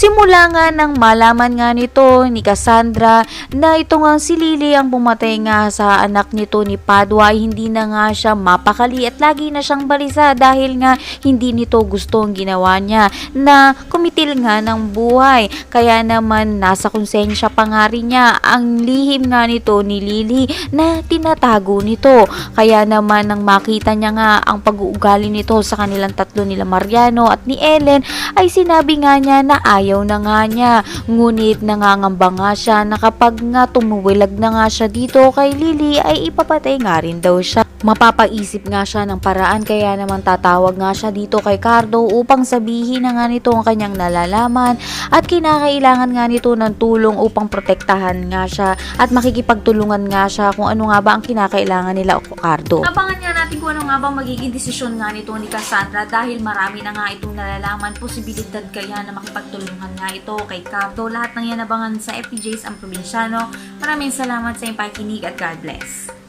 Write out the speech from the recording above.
Simula nga nang malaman nga nito ni Cassandra na ito nga si Lily ang pumatay nga sa anak nito ni Padua ay hindi na nga siya mapakali at lagi na siyang balisa dahil nga hindi nito gusto ang ginawa niya na kumitil nga ng buhay. Kaya naman nasa konsensya pa nga rin niya ang lihim nga nito ni Lily na tinatago nito. Kaya naman nang makita niya nga ang pag-uugali nito sa kanilang tatlo nila Mariano at ni Ellen ay sinabi nga niya na ayaw na nga niya. Ngunit nangangamba nga siya na kapag nga tumuwilag na nga siya dito kay Lily ay ipapatay nga rin daw siya. Mapapaisip nga siya ng paraan kaya naman tatawag nga siya dito kay Cardo upang sabihin na nga nito ang kanyang nalalaman at kinakailangan nga nito ng tulong upang protektahan nga siya at makikipagtulungan nga siya kung ano nga ba ang kinakailangan nila o Cardo. Natin ano nga bang magiging desisyon nga nito ni Cassandra dahil marami na nga itong nalalaman, posibilidad kaya na makipagtulungan nga ito kay Cardo. Lahat ng yan abangan sa FPJs ang probinsyano. Maraming salamat sa iyong pakikinig at God bless.